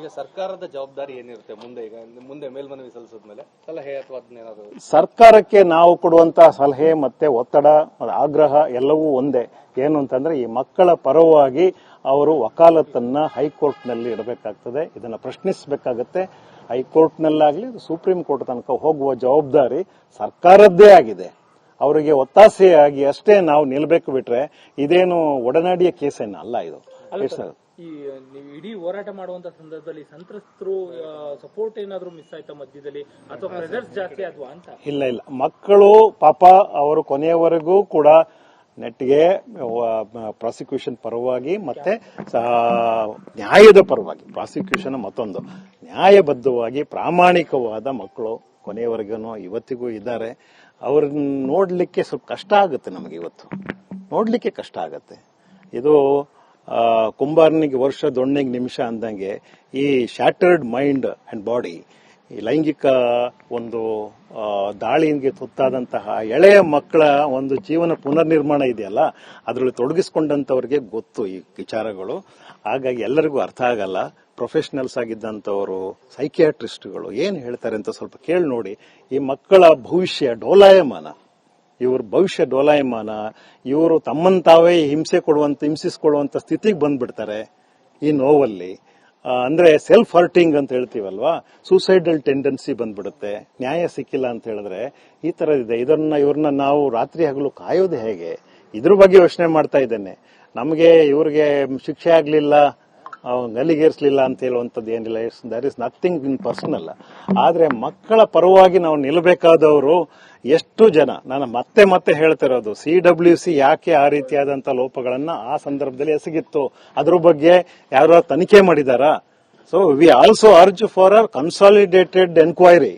ಈಗ ಸರ್ಕಾರದ ಜವಾಬ್ದಾರಿ ಏನಿರುತ್ತೆ ಮುಂದೆ ಈಗ ಮುಂದೆ ಮೇಲ್ಮನವಿ ಸಲ್ಲಿಸಿದ್ಮೇಲೆ? ಸಲಹೆ ಅಥವಾ ಅದನ್ನೇನಾದ್ರು ಸರ್ಕಾರಕ್ಕೆ ನಾವು ಕೊಡುವಂತಹ ಸಲಹೆ ಮತ್ತೆ ಒತ್ತಡ ಆಗ್ರಹ ಎಲ್ಲವೂ ಒಂದೇ. ಏನು ಅಂತಂದ್ರೆ ಈ ಮಕ್ಕಳ ಪರವಾಗಿ ಅವರು ವಕಾಲತ್ತನ್ನ ಹೈಕೋರ್ಟ್ನಲ್ಲಿ ಇಡಬೇಕಾಗ್ತದೆ. ಇದನ್ನ ಪ್ರಶ್ನಿಸಬೇಕಾಗತ್ತೆ. ಹೈಕೋರ್ಟ್ನಲ್ಲಾಗಲಿ ಸುಪ್ರೀಂ ಕೋರ್ಟ್ ತನಕ ಹೋಗುವ ಜವಾಬ್ದಾರಿ ಸರ್ಕಾರದ್ದೇ ಆಗಿದೆ. ಅವರಿಗೆ ಒತ್ತಾಸೆಯಾಗಿ ಅಷ್ಟೇ ನಾವು ನಿಲ್ಬೇಕು ಬಿಟ್ರೆ ಇದೇನು ಒಡನಾಡಿಯ ಕೇಸೇನ? ಅಲ್ಲ ಇದು. ಈ ನೀವು ಇಡೀ ಹೋರಾಟ ಮಾಡುವಂತ ಸಂದರ್ಭದಲ್ಲಿ ಸಂತ್ರಸ್ತರು ಸಪೋರ್ಟ್ ಏನಾದ್ರು ಮಿಸ್ ಆಯ್ತಾ ಮಧ್ಯದಲ್ಲಿ? ಅಥವಾ ಪ್ರೆಸರ್ಸ್ ಜಾಸ್ತಿ ಆದ್ವಾ ಅಂತ? ಇಲ್ಲ ಇಲ್ಲ. ಮಕ್ಕಳು ಪಾಪ ಅವರು ಕೊನೆಯವರೆಗೂ ಕೂಡ ನೆಟ್ಗೆ ಪ್ರಾಸಿಕ್ಯೂಷನ್ ಪರವಾಗಿ ಮತ್ತೆ ನ್ಯಾಯದ ಪರವಾಗಿ ಪ್ರಾಸಿಕ್ಯೂಷನ್ ಮತ್ತೊಂದು. ನ್ಯಾಯಬದ್ಧವಾಗಿ ಪ್ರಾಮಾಣಿಕವಾದ ಮಕ್ಕಳು ಕೊನೆಯವರೆಗೂ ಇವತ್ತಿಗೂ ಇದ್ದಾರೆ. ಅವ್ರನ್ನ ನೋಡ್ಲಿಕ್ಕೆ ಸ್ವಲ್ಪ ಕಷ್ಟ ಆಗುತ್ತೆ ನಮಗೆ ಇವತ್ತು. ನೋಡ್ಲಿಕ್ಕೆ ಕಷ್ಟ ಆಗುತ್ತೆ. ಇದು ಕುಂಬಾರನಿಗೆ ವರ್ಷ ದೊಣ್ಣೆಗೆ ನಿಮಿಷ ಅಂದಂಗೆ ಈ ಶ್ಯಾಟರ್ಡ್ ಮೈಂಡ್ ಅಂಡ್ ಬಾಡಿ ಈ ಲೈಂಗಿಕ ಒಂದು ದಾಳಿಗೆ ತುತ್ತಾದಂತಹ ಎಳೆಯ ಮಕ್ಕಳ ಒಂದು ಜೀವನ ಪುನರ್ನಿರ್ಮಾಣ ಇದೆಯಲ್ಲ, ಅದರಲ್ಲಿ ತೊಡಗಿಸ್ಕೊಂಡಂಥವ್ರಿಗೆ ಗೊತ್ತು ಈ ವಿಚಾರಗಳು. ಹಾಗಾಗಿ ಎಲ್ಲರಿಗೂ ಅರ್ಥ ಆಗಲ್ಲ ಪ್ರೊಫೆಷನಲ್ಸ್ ಆಗಿದ್ದಂಥವರು ಸೈಕಿಯಾಟ್ರಿಸ್ಟ್ಗಳು ಏನು ಹೇಳ್ತಾರೆ ಅಂತ ಸ್ವಲ್ಪ ಕೇಳಿ ನೋಡಿ. ಈ ಮಕ್ಕಳ ಭವಿಷ್ಯ ಡೋಲಾಯಮಾನ. ಇವ್ರ ಭವಿಷ್ಯ ಡೋಲಾಯಮಾನ ಇವರು ತಮ್ಮನ್ ತಾವೇ ಹಿಂಸೆ ಕೊಡುವಂತ, ಹಿಂಸಿಸಿಕೊಳ್ಳುವಂತ ಸ್ಥಿತಿಗೆ ಬಂದ್ಬಿಡ್ತಾರೆ ಈ ನೋವಲ್ಲಿ. ಅಂದ್ರೆ ಸೆಲ್ಫ್ ಹರ್ಟಿಂಗ್ ಅಂತ ಹೇಳ್ತೀವಲ್ವಾ? ಸೂಸೈಡಲ್ ಟೆಂಡೆನ್ಸಿ ಬಂದ್ಬಿಡುತ್ತೆ. ನ್ಯಾಯ ಸಿಕ್ಕಿಲ್ಲ ಅಂತ ಹೇಳಿದ್ರೆ ಈ ತರ ಇದೆ. ಇದನ್ನ ಇವ್ರನ್ನ ನಾವು ರಾತ್ರಿ ಹಗಲು ಕಾಯೋದು ಹೇಗೆ? ಇದ್ರ ಬಗ್ಗೆ ಯೋಚನೆ ಮಾಡ್ತಾ ಇದ್ದೇನೆ. ನಮಗೆ ಇವ್ರಿಗೆ ಶಿಕ್ಷೆ ಆಗ್ಲಿಲ್ಲ ಗಲಿಗೇರಿಸಲಿಲ್ಲ ಅಂತ ಹೇಳುವಂಥದ್ದು ಏನಿಲ್ಲ. There is nothing in personal ಆದರೆ ಮಕ್ಕಳ ಪರವಾಗಿ ನಾವು ನಿಲ್ಲಬೇಕಾದವರು ಎಷ್ಟು ಜನ? ನಾನು ಮತ್ತೆ ಮತ್ತೆ ಹೇಳ್ತಿರೋದು ಸಿ ಡಬ್ಲ್ಯೂ ಸಿ ಯಾಕೆ ಆ ರೀತಿಯಾದಂಥ ಲೋಪಗಳನ್ನು ಆ ಸಂದರ್ಭದಲ್ಲಿ ಎಸಗಿತ್ತು? ಅದ್ರ ಬಗ್ಗೆ ಯಾರು ತನಿಖೆ ಮಾಡಿದಾರಾ? So we also urge for a consolidated enquiry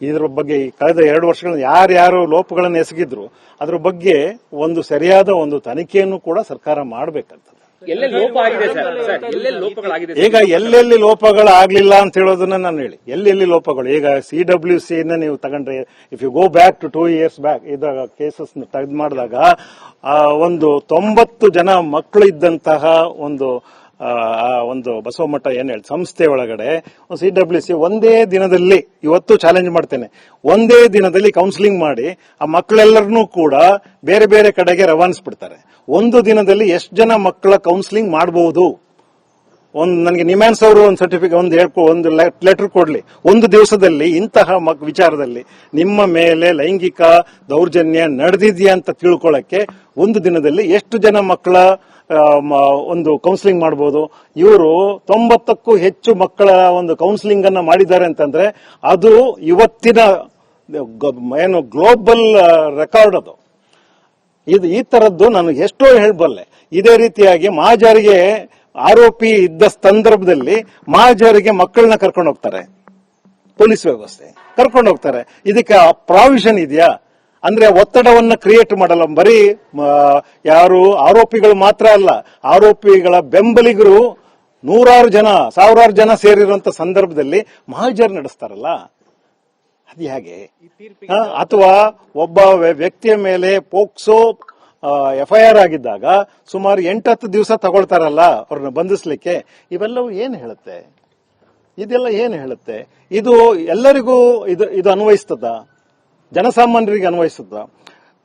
ಇದ್ರ ಬಗ್ಗೆ ಕಳೆದ ಎರಡು ವರ್ಷಗಳಿಂದ ಯಾರ್ಯಾರು ಲೋಪಗಳನ್ನು ಎಸಗಿದ್ರು, ಅದ್ರ ಬಗ್ಗೆ ಒಂದು ಸರಿಯಾದ ಒಂದು ತನಿಖೆಯನ್ನು ಕೂಡ ಸರ್ಕಾರ ಮಾಡಬೇಕಂತದೆ ಎಲ್ಲೆಲ್ಲಿ ಲೋಪ ಆಗಿದೆ ಸರ್? ಸರ್ ಎಲ್ಲೆಲ್ಲಿ ಲೋಪಗಳಾಗಿದೆ ಈಗ ಎಲ್ಲೆಲ್ಲಿ ಲೋಪಗಳು ಆಗ್ಲಿಲ್ಲ ಅಂತ ಹೇಳೋದನ್ನ ನಾನು ಹೇಳಿ. ಎಲ್ಲೆಲ್ಲಿ ಲೋಪಗಳು? ಈಗ ಸಿ ಡಬ್ಲ್ಯೂ ಸಿ ನೀವು ತಗೊಂಡ್ರೆ if you go back to two years back ಇದಾಗ ಕೇಸಸ್ ತೆಗೆದು ಮಾಡಿದಾಗ ಒಂದು ತೊಂಬತ್ತು ಜನ ಮಕ್ಕಳು ಇದ್ದಂತಹ ಒಂದು ಆ, ಒಂದು ಬಸವಮಠ ಏನ್ ಹೇಳಿ ಸಂಸ್ಥೆ ಒಳಗಡೆ ಸಿ ಡಬ್ಲ್ಯೂ ಸಿ ಒಂದೇ ದಿನದಲ್ಲಿ ಇವತ್ತು ಚಾಲೆಂಜ್ ಮಾಡ್ತೇನೆ. ಒಂದೇ ದಿನದಲ್ಲಿ ಕೌನ್ಸಿಲಿಂಗ್ ಮಾಡಿ ಆ ಮಕ್ಕಳೆಲ್ಲರನ್ನೂ ಕೂಡ ಬೇರೆ ಬೇರೆ ಕಡೆಗೆ ರವಾನಿಸ್ಬಿಡ್ತಾರೆ. ಒಂದು ದಿನದಲ್ಲಿ ಎಷ್ಟು ಜನ ಮಕ್ಕಳ ಕೌನ್ಸಿಲಿಂಗ್ ಮಾಡಬಹುದು ಒಂದು ನನಗೆ ನಿಮ್ಯಾನ್ಸ್ ಅವರು ಒಂದು ಸರ್ಟಿಫಿಕೇಟ್ ಒಂದು ಹೇಳ್ಕೊ, ಒಂದು ಲೆಟರ್ ಕೊಡಲಿ. ಒಂದು ದಿವಸದಲ್ಲಿ ಇಂತಹ ಮಕ್, ವಿಚಾರದಲ್ಲಿ ನಿಮ್ಮ ಮೇಲೆ ಲೈಂಗಿಕ ದೌರ್ಜನ್ಯ ನಡೆದಿದೆಯಾ ಅಂತ ತಿಳ್ಕೊಳ್ಳೋಕ್ಕೆ ಒಂದು ದಿನದಲ್ಲಿ ಎಷ್ಟು ಜನ ಮಕ್ಕಳ ಒಂದು ಕೌನ್ಸಿಲಿಂಗ್ ಮಾಡಬಹುದು ಇವರು ತೊಂಬತ್ತಕ್ಕೂ ಹೆಚ್ಚು ಮಕ್ಕಳ ಒಂದು ಕೌನ್ಸಿಲಿಂಗ್ ಅನ್ನ ಮಾಡಿದ್ದಾರೆ ಅಂತಂದ್ರೆ ಅದು ಇವತ್ತಿನ ಏನು ಗ್ಲೋಬಲ್ ರೆಕಾರ್ಡ್ ಅದು. ಇದು ಈ ತರದ್ದು ನನಗೆ ಎಷ್ಟೋ ಹೇಳಬಲ್ಲೆ. ಇದೇ ರೀತಿಯಾಗಿ ಮಹಾಜಾರಿಗೆ ಆರೋಪಿ ಇದ್ದ ಸಂದರ್ಭದಲ್ಲಿ ಮಹಾಜರಿಗೆ ಮಕ್ಕಳನ್ನ ಕರ್ಕೊಂಡು ಹೋಗ್ತಾರೆ. ಪೊಲೀಸ್ ವ್ಯವಸ್ಥೆ. ಕರ್ಕೊಂಡು ಹೋಗ್ತಾರೆ. ಇದಕ್ಕೆ ಪ್ರಾವಿಷನ್ ಇದೆಯಾ? ಅಂದ್ರೆ ಒತ್ತಡವನ್ನ ಕ್ರಿಯೇಟ್ ಮಾಡಲ್ಲ. ಬರೀ ಯಾರು ಆರೋಪಿಗಳು ಮಾತ್ರ ಅಲ್ಲ. ಆರೋಪಿಗಳ ಬೆಂಬಲಿಗರು ನೂರಾರು ಜನ ಸಾವಿರಾರು ಜನ ಸೇರಿರುವಂತ ಸಂದರ್ಭದಲ್ಲಿ ಮಹಾಜರ್ ನಡೆಸ್ತಾರಲ್ಲ. ಅದು ಹೇಗೆ ಅಥವಾ ಒಬ್ಬ ವ್ಯಕ್ತಿಯ ಮೇಲೆ ಪೋಕ್ಸೋ ಎಫ್ಐಆರ್ ಆಗಿದ್ದಾಗ ಸುಮಾರು ಎಂಟತ್ತು ದಿವಸ ತಗೊಳ್ತಾರಲ್ಲ ಅವ್ರನ್ನ ಬಂಧಿಸ್ಲಿಕ್ಕೆ ಇವೆಲ್ಲವೂ ಏನು ಹೇಳುತ್ತೆ? ಇದೆಲ್ಲ ಏನು ಹೇಳುತ್ತೆ? ಇದು ಎಲ್ಲರಿಗೂ ಇದು ಇದು ಅನ್ವಯಿಸ್ತದ? ಜನಸಾಮಾನ್ಯರಿಗೆ ಅನ್ವಯಿಸ್ತದ?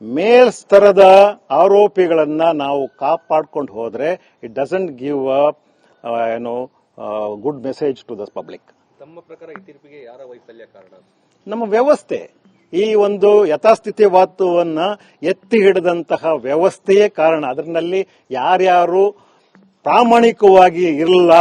ಮೇಲ್ ಸ್ತರದ ಆರೋಪಿಗಳನ್ನ ನಾವು ಕಾಪಾಡ್ಕೊಂಡು ಹೋದ್ರೆ ಇಟ್ ಡಸಂಟ್ ಗಿವ್ ಅ ಏನು good message to the public ತಮ್ಮ ಪ್ರಕಾರ ಈ ತೀರ್ಪಿಗೆ ಯಾರ ವೈಫಲ್ಯ ಕಾರಣ? ನಮ್ಮ ವ್ಯವಸ್ಥೆ. ಈ ಒಂದು ಯಥಾಸ್ಥಿತಿವಾದವನ್ನ ಎತ್ತಿ ಹಿಡಿದಂತಹ ವ್ಯವಸ್ಥೆಯೇ ಕಾರಣ. ಅದರಲ್ಲಿ ಯಾರ್ಯಾರು ಪ್ರಾಮಾಣಿಕವಾಗಿ ಇರಲ್ಲ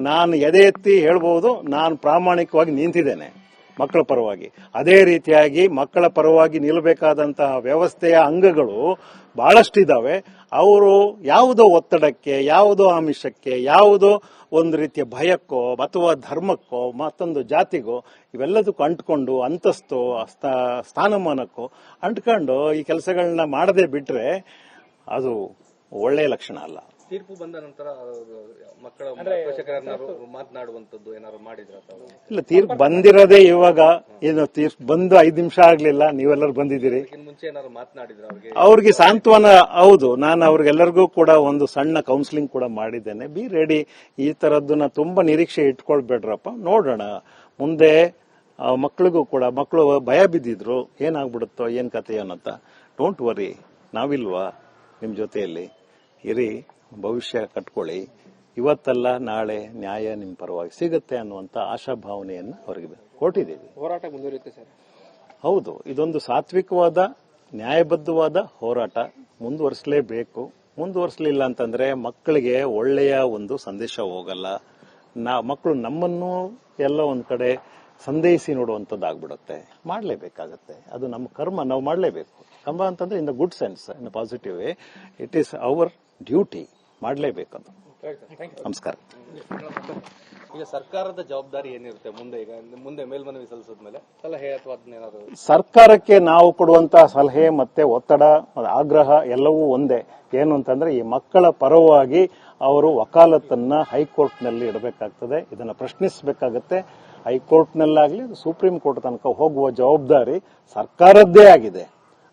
ನಾನು ಎದೆ ಎತ್ತಿ ಹೇಳ್ಬೋದು, ನಾನು ಪ್ರಾಮಾಣಿಕವಾಗಿ ನಿಂತಿದ್ದೇನೆ. ಮಕ್ಕಳ ಪರವಾಗಿ. ಅದೇ ರೀತಿಯಾಗಿ ಮಕ್ಕಳ ಪರವಾಗಿ ನಿಲ್ಲಬೇಕಾದಂತಹ ವ್ಯವಸ್ಥೆಯ ಅಂಗಗಳು ಬಹಳಷ್ಟಿದ್ದಾವೆ ಅವರು ಯಾವುದೋ ಒತ್ತಡಕ್ಕೆ, ಯಾವುದೋ ಆಮಿಷಕ್ಕೆ, ಯಾವುದೋ ಒಂದು ರೀತಿಯ ಭಯಕ್ಕೋ ಅಥವಾ ಧರ್ಮಕ್ಕೋ ಮತ್ತೊಂದು ಜಾತಿಗೋ ಇವೆಲ್ಲದಕ್ಕೂ ಅಂಟ್ಕೊಂಡು, ಅಂತಸ್ತು ಸ್ಥಾ- ಸ್ಥಾನಮಾನಕ್ಕೋ ಅಂಟ್ಕೊಂಡು ಈ ಕೆಲಸಗಳನ್ನ ಮಾಡದೆ ಬಿಟ್ರೆ ಅದು ಒಳ್ಳೆಯ ಲಕ್ಷಣ ಅಲ್ಲ. ತೀರ್ಪು ಬಂದ ನಂತರ ಮಕ್ಕಳ ಮಾತನಾಡುವಂತದ್ದು ಏನಾದ್ರು ಮಾಡಿದ್ರ ಇಲ್ಲ ತೀರ್ಪು ಬಂದಿರೋದೇ ಇವಾಗ ಏನು ತೀರ್ಪು ಬಂದು ಐದು ನಿಮಿಷ ಆಗ್ಲಿಲ್ಲ ನೀವೆಲ್ಲರೂ ಬಂದಿದ್ದೀರಿ. ಮುಂಚೆ ಏನಾದ್ರು ಮಾತನಾಡಿದ್ರ ಅವ್ರಿಗೆ? ಅವ್ರಿಗೆ ಸಾಂತ್ವನ ಹೌದು ನಾನು ಅವ್ರಿಗೆಲ್ಲರಿಗೂ ಕೂಡ ಒಂದು ಸಣ್ಣ ಕೌನ್ಸಿಲಿಂಗ್ ಕೂಡ ಮಾಡಿದ್ದೇನೆ. ಬಿ ರೆಡಿ ಈ ತರದ್ದನ್ನ ತುಂಬಾ ನಿರೀಕ್ಷೆ ಇಟ್ಕೊಳ್ಬೇಡ್ರಪ್ಪ. ನೋಡೋಣ. ಮುಂದೆ ಮಕ್ಳಿಗೂ ಕೂಡ ಮಕ್ಕಳು ಭಯ ಬಿದ್ದಿದ್ರು ಏನಾಗ್ಬಿಡುತ್ತೋ ಏನ್ ಕಥೆ ಅನ್ನತ್ತ ಡೋಂಟ್ ವರಿ ನಾವಿಲ್ವಾ ನಿಮ್ ಜೊತೆಯಲ್ಲಿ? ಇರಿ. ಭವಿಷ್ಯ ಕಟ್ಕೊಳ್ಳಿ. ಇವತ್ತಲ್ಲ ನಾಳೆ ನ್ಯಾಯ ನಿಮ್ ಪರವಾಗಿ ಸಿಗುತ್ತೆ ಅನ್ನುವಂತ ಆಶಾಭಾವನೆಯನ್ನ ಅವರಿಗೆ ಕೊಟ್ಟಿದ್ದೀವಿ. ಹೋರಾಟ ಮುಂದುವರಿಯುತ್ತೆ ಸರ್. ಹೌದು ಇದೊಂದು ಸಾತ್ವಿಕವಾದ ನ್ಯಾಯಬದ್ಧವಾದ ಹೋರಾಟ. ಮುಂದುವರಿಸಲೇಬೇಕು. ಮುಂದುವರಿಸಲಿಲ್ಲ ಅಂತಂದ್ರೆ ಮಕ್ಕಳಿಗೆ ಒಳ್ಳೆಯ ಒಂದು ಸಂದೇಶ ಹೋಗಲ್ಲ. ನಾ ಮಕ್ಕಳು ನಮ್ಮನ್ನು ಎಲ್ಲ ಒಂದ್ ಕಡೆ ಸಂದೇಹಿಸಿ ನೋಡುವಂತದ್ದಾಗ್ಬಿಡುತ್ತೆ. ಮಾಡಲೇಬೇಕಾಗತ್ತೆ. ಅದು ನಮ್ಮ ಕರ್ಮ ನಾವು ಮಾಡಲೇಬೇಕು. ಕರ್ಮ ಅಂತಂದ್ರೆ in the good sense in positive way it is our duty ಮಾಡಲೇಬೇಕು ಅದು ನಮಸ್ಕಾರ. ಈಗ ಸರ್ಕಾರದ ಜವಾಬ್ದಾರಿ ಏನಿರುತ್ತೆ? ಮುಂದೆ ಈಗ ಮುಂದೆ ಮೇಲ್ಮನವಿ ಸಲ್ಲಿಸಿದ್ಮೇಲೆ ಸಲಹೆ ಅಥವಾ ಸರ್ಕಾರಕ್ಕೆ ನಾವು ಕೊಡುವಂತಹ ಸಲಹೆ ಮತ್ತೆ ಒತ್ತಡ ಆಗ್ರಹ ಎಲ್ಲವೂ ಒಂದೇ. ಏನು ಅಂತಂದ್ರೆ ಈ ಮಕ್ಕಳ ಪರವಾಗಿ ಅವರು ವಕಾಲತ್ತನ್ನ ಹೈಕೋರ್ಟ್ನಲ್ಲಿ ಇಡಬೇಕಾಗ್ತದೆ. ಇದನ್ನು ಪ್ರಶ್ನಿಸಬೇಕಾಗತ್ತೆ. ಹೈಕೋರ್ಟ್ ನಲ್ಲಾಗ್ಲಿ ಸುಪ್ರೀಂ ಕೋರ್ಟ್ ತನಕ ಹೋಗುವ ಜವಾಬ್ದಾರಿ ಸರ್ಕಾರದ್ದೇ ಆಗಿದೆ.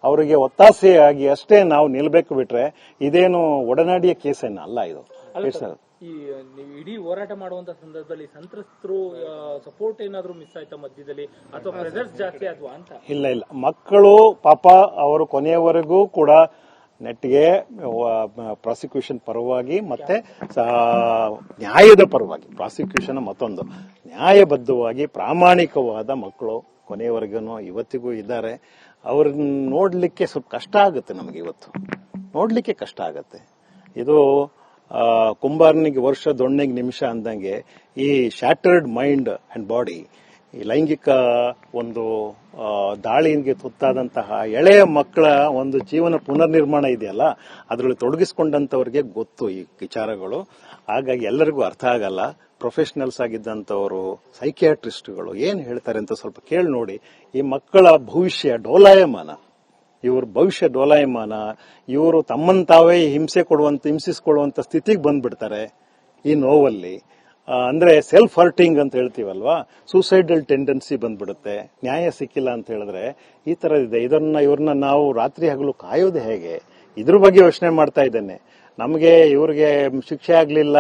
ಅವರಿಗೆ ಒತ್ತಾಸೆಯಾಗಿ ಅಷ್ಟೇ ನಾವು ನಿಲ್ಬೇಕು ಬಿಟ್ರೆ ಇದೇನು ಒಡನಾಡಿಯ ಕೇಸೇನ ಅಲ್ಲ ಇದು. It's ಈ ನೀವು ಇಡೀ ಹೋರಾಟ ಮಾಡುವಂತ ಸಂದರ್ಭದಲ್ಲಿ ಸಂತ್ರಸ್ತರು ಸಪೋರ್ಟ್ ಏನಾದ್ರು ಮಿಸ್ ಆಯ್ತಾ ಮಧ್ಯದಲ್ಲಿ? ಅಥವಾ ಪ್ರೆಸರ್ಸ್ ಜಾಸ್ತಿ ಆದ್ವಾ ಅಂತ? ಇಲ್ಲ ಇಲ್ಲ. ಮಕ್ಕಳು ಪಾಪ ಅವರು ಕೊನೆಯವರೆಗೂ ಕೂಡ ನೆಟ್ಗೆ ಪ್ರಾಸಿಕ್ಯೂಷನ್ ಪರವಾಗಿ ಮತ್ತೆ ನ್ಯಾಯದ ಪರವಾಗಿ ಪ್ರಾಸಿಕ್ಯೂಷನ್ ಮತ್ತೊಂದು. ನ್ಯಾಯಬದ್ಧವಾಗಿ ಪ್ರಾಮಾಣಿಕವಾದ ಮಕ್ಕಳು ಕೊನೆಯವರೆಗೂ ಇವತ್ತಿಗೂ ಇದ್ದಾರೆ. ಅವ್ರನ್ನ ನೋಡ್ಲಿಕ್ಕೆ ಸ್ವಲ್ಪ ಕಷ್ಟ ಆಗುತ್ತೆ ನಮಗೆ ಇವತ್ತು. ನೋಡ್ಲಿಕ್ಕೆ ಕಷ್ಟ ಆಗುತ್ತೆ. ಇದು ಕುಂಬಾರನಿಗೆ ವರ್ಷ ದೊಣ್ಣೆಗೆ ನಿಮಿಷ ಅಂದಂಗೆ ಈ ಶಾಟರ್ಡ್ ಮೈಂಡ್ ಅಂಡ್ ಬಾಡಿ ಈ ಲೈಂಗಿಕ ಒಂದು ದಾಳಿಗೆ ತುತ್ತಾದಂತಹ ಎಳೆಯ ಮಕ್ಕಳ ಒಂದು ಜೀವನ ಪುನರ್ನಿರ್ಮಾಣ ಇದೆಯಲ್ಲ, ಅದರಲ್ಲಿ ತೊಡಗಿಸಿಕೊಂಡಂತವ್ರಿಗೆ ಗೊತ್ತು ಈ ವಿಚಾರಗಳು. ಹಾಗಾಗಿ ಎಲ್ಲರಿಗೂ ಅರ್ಥ ಆಗಲ್ಲ ಪ್ರೊಫೆಷನಲ್ಸ್ ಆಗಿದ್ದಂಥವರು ಸೈಕಿಯಾಟ್ರಿಸ್ಟ್ಗಳು ಏನು ಹೇಳ್ತಾರೆ ಅಂತ ಸ್ವಲ್ಪ ಕೇಳಿ ನೋಡಿ. ಈ ಮಕ್ಕಳ ಭವಿಷ್ಯ ಡೋಲಾಯಮಾನ, ಇವ್ರ ಭವಿಷ್ಯ ಡೋಲಾಯಮಾನ, ಇವರು ತಮ್ಮಂತಾವೇ ಹಿಂಸೆ ಕೊಡುವಂತ, ಹಿಂಸಿಸ್ಕೊಳ್ಳುವಂತ ಸ್ಥಿತಿಗೆ ಬಂದ್ಬಿಡ್ತಾರೆ ಈ ನೋವಲ್ಲಿ. ಅಂದ್ರೆ ಸೆಲ್ಫ್ ಹರ್ಟಿಂಗ್ ಅಂತ ಹೇಳ್ತೀವಲ್ವಾ? ಸೂಸೈಡಲ್ ಟೆಂಡೆನ್ಸಿ ಬಂದ್ಬಿಡುತ್ತೆ. ನ್ಯಾಯ ಸಿಕ್ಕಿಲ್ಲ ಅಂತ ಹೇಳಿದ್ರೆ ಈ ತರ ಇದೆ. ಇದನ್ನ, ಇವ್ರನ್ನ ನಾವು ರಾತ್ರಿ ಹಗಲು ಕಾಯೋದು ಹೇಗೆ? ಇದ್ರ ಬಗ್ಗೆ ಯೋಚನೆ ಮಾಡ್ತಾ ಇದ್ದೇನೆ. ನಮಗೆ ಇವ್ರಿಗೆ ಶಿಕ್ಷೆ ಆಗ್ಲಿಲ್ಲ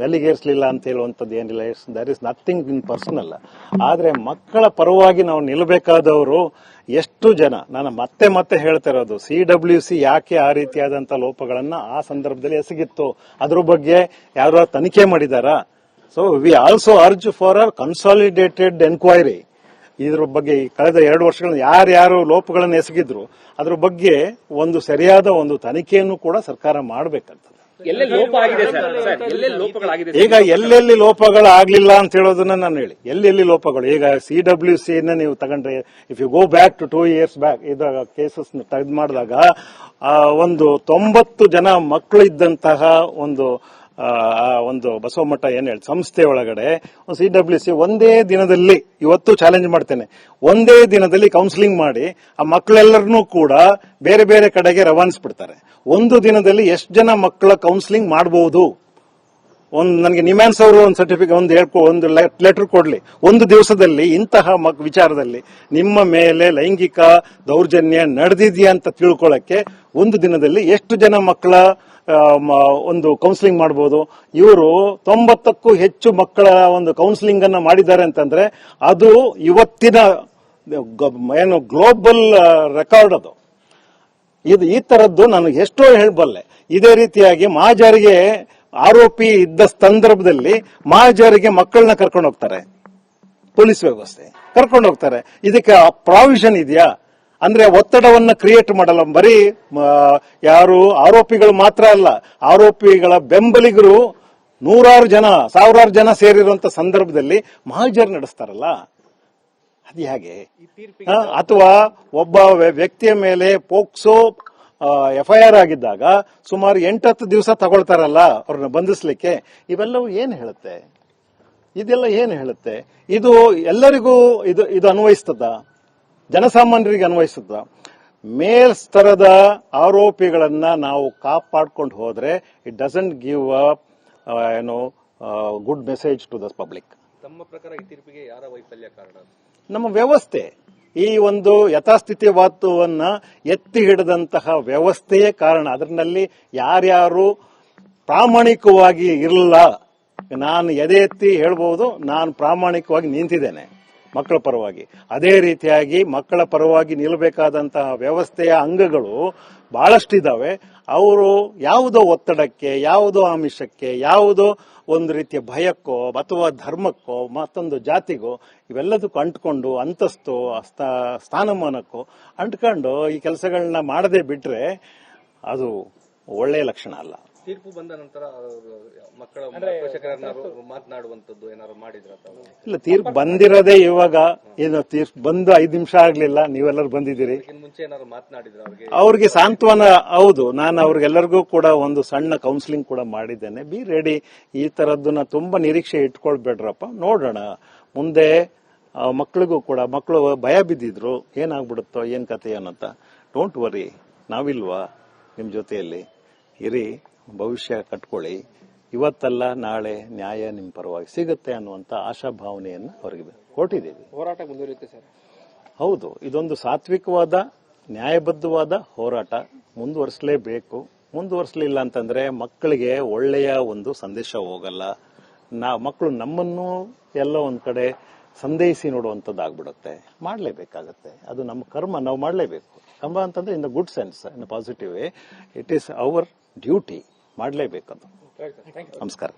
ಗಲ್ಲಿಗೇರಿಸಲಿಲ್ಲ ಅಂತ ಹೇಳುವಂಥದ್ದು ಏನಿಲ್ಲ. There is nothing in personal ಆದ್ರೆ ಮಕ್ಕಳ ಪರವಾಗಿ ನಾವು ನಿಲ್ಲಬೇಕಾದವರು ಎಷ್ಟು ಜನ? ನಾನು ಮತ್ತೆ ಮತ್ತೆ ಹೇಳ್ತಾ ಇರೋದು ಸಿ ಡಬ್ಲ್ಯೂ ಸಿ ಯಾಕೆ ಆ ರೀತಿಯಾದಂಥ ಲೋಪಗಳನ್ನು ಆ ಸಂದರ್ಭದಲ್ಲಿ ಎಸಗಿತ್ತು? ಅದ್ರ ಬಗ್ಗೆ ಯಾರು ತನಿಖೆ ಮಾಡಿದಾರಾ? So we also urge for a consolidated enquiry ಇದ್ರ ಬಗ್ಗೆ ಕಳೆದ ಎರಡು ವರ್ಷಗಳಿಂದ ಯಾರ್ಯಾರು ಲೋಪಗಳನ್ನು ಎಸಗಿದ್ರು, ಅದ್ರ ಬಗ್ಗೆ ಒಂದು ಸರಿಯಾದ ಒಂದು ತನಿಖೆಯನ್ನು ಕೂಡ ಸರ್ಕಾರ ಮಾಡಬೇಕಂತದೆ ಎಲ್ಲೆಲ್ಲಿ ಲೋಪ ಆಗಿದೆ ಸರ್? ಸರ್ ಎಲ್ಲೆಲ್ಲಿ ಲೋಪಗಳಾಗಿದೆ ಈಗ ಎಲ್ಲೆಲ್ಲಿ ಲೋಪಗಳು ಆಗ್ಲಿಲ್ಲ ಅಂತ ಹೇಳೋದನ್ನ ನಾನು ಹೇಳಿ. ಎಲ್ಲೆಲ್ಲಿ ಲೋಪಗಳು? ಈಗ ಸಿ ಡಬ್ಲ್ಯೂ ಸಿ ನೀವು ತಗೊಂಡ್ರೆ if you go back to two years back ಇದ ಕೇಸಸ್ ತೆಗೆದು ಮಾಡಿದಾಗ ಆ, ಒಂದು ತೊಂಬತ್ತು ಜನ ಮಕ್ಕಳು ಇದ್ದಂತಹ ಒಂದು ಒಂದು ಬಸವಮಠ ಏನ್ ಹೇಳಿ, ಸಂಸ್ಥೆ ಒಳಗಡೆ ಸಿ ಡಬ್ಲ್ಯೂ ಸಿ ಒಂದೇ ದಿನದಲ್ಲಿ ಇವತ್ತು ಚಾಲೆಂಜ್ ಮಾಡ್ತೇನೆ. ಒಂದೇ ದಿನದಲ್ಲಿ ಕೌನ್ಸಿಲಿಂಗ್ ಮಾಡಿ ಆ ಮಕ್ಕಳೆಲ್ಲರನ್ನೂ ಕೂಡ ಬೇರೆ ಬೇರೆ ಕಡೆಗೆ ರವಾನಿಸ್ಬಿಡ್ತಾರೆ. ಒಂದು ದಿನದಲ್ಲಿ ಎಷ್ಟು ಜನ ಮಕ್ಕಳ ಕೌನ್ಸಿಲಿಂಗ್ ಮಾಡಬಹುದು ಒಂದು ನನಗೆ ನಿಮ್ಯಾನ್ಸ್ ಅವರು ಒಂದು ಸರ್ಟಿಫಿಕೇಟ್ ಒಂದು ಹೇಳ್ಕೊ, ಒಂದು ಲೆಟರ್ ಕೊಡ್ಲಿ. ಒಂದು ದಿವಸದಲ್ಲಿ ಇಂತಹ ಮಕ್, ವಿಚಾರದಲ್ಲಿ ನಿಮ್ಮ ಮೇಲೆ ಲೈಂಗಿಕ ದೌರ್ಜನ್ಯ ನಡೆದಿದೆಯಾ ಅಂತ ತಿಳ್ಕೊಳ್ಳಕ್ಕೆ ಒಂದು ದಿನದಲ್ಲಿ ಎಷ್ಟು ಜನ ಮಕ್ಕಳ ಒಂದು ಕೌನ್ಸಿಲಿಂಗ್ ಮಾಡಬಹುದು ಇವರು ತೊಂಬತ್ತಕ್ಕೂ ಹೆಚ್ಚು ಮಕ್ಕಳ ಒಂದು ಕೌನ್ಸಿಲಿಂಗ್ ಅನ್ನ ಮಾಡಿದ್ದಾರೆ ಅಂತಂದ್ರೆ ಅದು ಇವತ್ತಿನ ಏನು ಗ್ಲೋಬಲ್ ರೆಕಾರ್ಡ್ ಅದು. ಇದು ಈ ತರದ್ದು ನಾನು ಎಷ್ಟೋ ಹೇಳಬಲ್ಲೆ. ಇದೇ ರೀತಿಯಾಗಿ ಮಹಾಜಾರಿಗೆ ಆರೋಪಿ ಇದ್ದ ಸಂದರ್ಭದಲ್ಲಿ ಮಹಾಜಾರಿಗೆ ಮಕ್ಕಳನ್ನ ಕರ್ಕೊಂಡು ಹೋಗ್ತಾರೆ ಪೊಲೀಸ್ ವ್ಯವಸ್ಥೆ. ಕರ್ಕೊಂಡು ಹೋಗ್ತಾರೆ ಇದಕ್ಕೆ ಪ್ರಾವಿಷನ್ ಇದೆಯಾ? ಅಂದ್ರೆ ಒತ್ತಡವನ್ನ ಕ್ರಿಯೇಟ್ ಮಾಡಲ್ಲ. ಬರೀ ಯಾರು ಆರೋಪಿಗಳು ಮಾತ್ರ ಅಲ್ಲ ಆರೋಪಿಗಳ ಬೆಂಬಲಿಗರು ನೂರಾರು ಜನ ಸಾವಿರಾರು ಜನ ಸೇರಿರುವಂತ ಸಂದರ್ಭದಲ್ಲಿ ಮಹಾಜರ್ ನಡೆಸ್ತಾರಲ್ಲ. ಅದು ಹೇಗೆ? ಅಥವಾ ಒಬ್ಬ ವ್ಯಕ್ತಿಯ ಮೇಲೆ ಪೋಕ್ಸೋ ಎಫ್ಐಆರ್ ಆಗಿದ್ದಾಗ ಸುಮಾರು ಎಂಟತ್ತು ದಿವಸ ತಗೊಳ್ತಾರಲ್ಲ ಅವ್ರನ್ನ ಬಂಧಿಸ್ಲಿಕ್ಕೆ. ಇವೆಲ್ಲವೂ ಏನ್ ಹೇಳುತ್ತೆ? ಇದೆಲ್ಲ ಏನ್ ಹೇಳುತ್ತೆ? ಇದು ಎಲ್ಲರಿಗೂ ಇದು ಇದು ಅನ್ವಯಿಸ್ತದ? ಜನಸಾಮಾನ್ಯರಿಗೆ ಅನ್ವಯಿಸುತ್ತ ಮೇಲ್ಸ್ತರದ ಆರೋಪಿಗಳನ್ನ ನಾವು ಕಾಪಾಡ್ಕೊಂಡು ಹೋದ್ರೆ ಇಟ್ ಡಸಂಟ್ ಗಿವ್ ಅ ಏನು good message to the public ತಮ್ಮ ಪ್ರಕಾರ ಈ ತೀರ್ಪಿಗೆ ಯಾರ ವೈಫಲ್ಯ ಕಾರಣ? ನಮ್ಮ ವ್ಯವಸ್ಥೆ. ಈ ಒಂದು ಯಥಾಸ್ಥಿತಿವಾದವನ್ನ ಎತ್ತಿ ಹಿಡಿದಂತಹ ವ್ಯವಸ್ಥೆಯೇ ಕಾರಣ. ಅದರಲ್ಲಿ ಯಾರ್ಯಾರು ಪ್ರಾಮಾಣಿಕವಾಗಿ ಇರಲ್ಲ ನಾನು ಎದೆ ಎತ್ತಿ ಹೇಳ್ಬೋದು ನಾನು ಪ್ರಾಮಾಣಿಕವಾಗಿ ನಿಂತಿದ್ದೇನೆ. ಮಕ್ಕಳ ಪರವಾಗಿ. ಅದೇ ರೀತಿಯಾಗಿ ಮಕ್ಕಳ ಪರವಾಗಿ ನಿಲ್ಲಬೇಕಾದಂತಹ ವ್ಯವಸ್ಥೆಯ ಅಂಗಗಳು ಬಹಳಷ್ಟಿದ್ದಾವೆ ಅವರು ಯಾವುದೋ ಒತ್ತಡಕ್ಕೆ, ಯಾವುದೋ ಆಮಿಷಕ್ಕೆ, ಯಾವುದೋ ಒಂದು ರೀತಿಯ ಭಯಕ್ಕೋ ಅಥವಾ ಧರ್ಮಕ್ಕೋ ಮತ್ತೊಂದು ಜಾತಿಗೋ ಇವೆಲ್ಲದಕ್ಕೂ ಅಂಟ್ಕೊಂಡು, ಅಂತಸ್ತು ಸ್ಥಾ- ಸ್ಥಾನಮಾನಕ್ಕೋ ಅಂಟ್ಕೊಂಡು ಈ ಕೆಲಸಗಳನ್ನ ಮಾಡದೆ ಬಿಟ್ರೆ ಅದು ಒಳ್ಳೆಯ ಲಕ್ಷಣ ಅಲ್ಲ. ತೀರ್ಪು ಬಂದ ನಂತರ ಅವ್ರು ಮಕ್ಕಳ ಮಾತನಾಡುವಂತದ್ದು ಏನಾದ್ರು ಮಾಡಿದ್ರ ಇಲ್ಲ ತೀರ್ಪು ಬಂದಿರೋದೇ ಇವಾಗ ಏನು ತೀರ್ಪು ಬಂದು ಐದು ನಿಮಿಷ ಆಗ್ಲಿಲ್ಲ ನೀವೆಲ್ಲರೂ ಬಂದಿದ್ದೀರಿ. ಮುಂಚೆ ಏನಾದ್ರು ಮಾತನಾಡಿದ್ರ ಅವ್ರಿಗೆ? ಅವ್ರಿಗೆ ಸಾಂತ್ವನ ಹೌದು ನಾನು ಅವ್ರಿಗೆಲ್ಲರಿಗೂ ಕೂಡ ಒಂದು ಸಣ್ಣ ಕೌನ್ಸಿಲಿಂಗ್ ಕೂಡ ಮಾಡಿದ್ದೇನೆ. ಬಿ ರೆಡಿ ಈ ತರದ್ದನ್ನ ತುಂಬಾ ನಿರೀಕ್ಷೆ ಇಟ್ಕೊಳ್ಬೇಡ್ರಪ್ಪ ನೋಡೋಣ. ಮುಂದೆ ಮಕ್ಕಳಿಗೂ ಮಕ್ಳಿಗೂ ಕೂಡ ಮಕ್ಕಳು ಭಯ ಬಿದ್ದಿದ್ರು ಏನಾಗ್ಬಿಡುತ್ತೋ ಏನ್ ಕತೆ ಏನಂತ ಡೋಂಟ್ ವರಿ ನಾವಿಲ್ವಾ ನಿಮ್ ಜೊತೆಯಲ್ಲಿ? ಇರಿ. ಭವಿಷ್ಯ ಕಟ್ಕೊಳ್ಳಿ. ಇವತ್ತಲ್ಲ ನಾಳೆ ನ್ಯಾಯ ನಿಮ್ ಪರವಾಗಿ ಸಿಗುತ್ತೆ ಅನ್ನುವಂತ ಆಶಾಭಾವನೆಯನ್ನ ಅವರಿಗೆ ಕೊಟ್ಟಿದ್ದೀವಿ. ಹೋರಾಟ ಮುಂದುವರಿಯುತ್ತೆ ಸರ್. ಹೌದು ಇದೊಂದು ಸಾತ್ವಿಕವಾದ ನ್ಯಾಯಬದ್ಧವಾದ ಹೋರಾಟ. ಮುಂದುವರಿಸಲೇಬೇಕು. ಮುಂದುವರಿಸಲಿಲ್ಲ ಅಂತಂದ್ರೆ ಮಕ್ಕಳಿಗೆ ಒಳ್ಳೆಯ ಒಂದು ಸಂದೇಶ ಹೋಗಲ್ಲ. ನಾ ಮಕ್ಕಳು ನಮ್ಮನ್ನು ಎಲ್ಲ ಒಂದ್ ಕಡೆ ಸಂದೇಹಿಸಿ ನೋಡುವಂಥದ್ದಾಗ್ಬಿಡುತ್ತೆ ಮಾಡಲೇಬೇಕಾಗತ್ತೆ. ಅದು ನಮ್ಮ ಕರ್ಮ ನಾವು ಮಾಡಲೇಬೇಕು. ಕಂಬ ಅಂತಂದ್ರೆ in the good sense in positive way. It is our duty ಮಾಡಲೇಬೇಕು ಅದು ನಮಸ್ಕಾರ.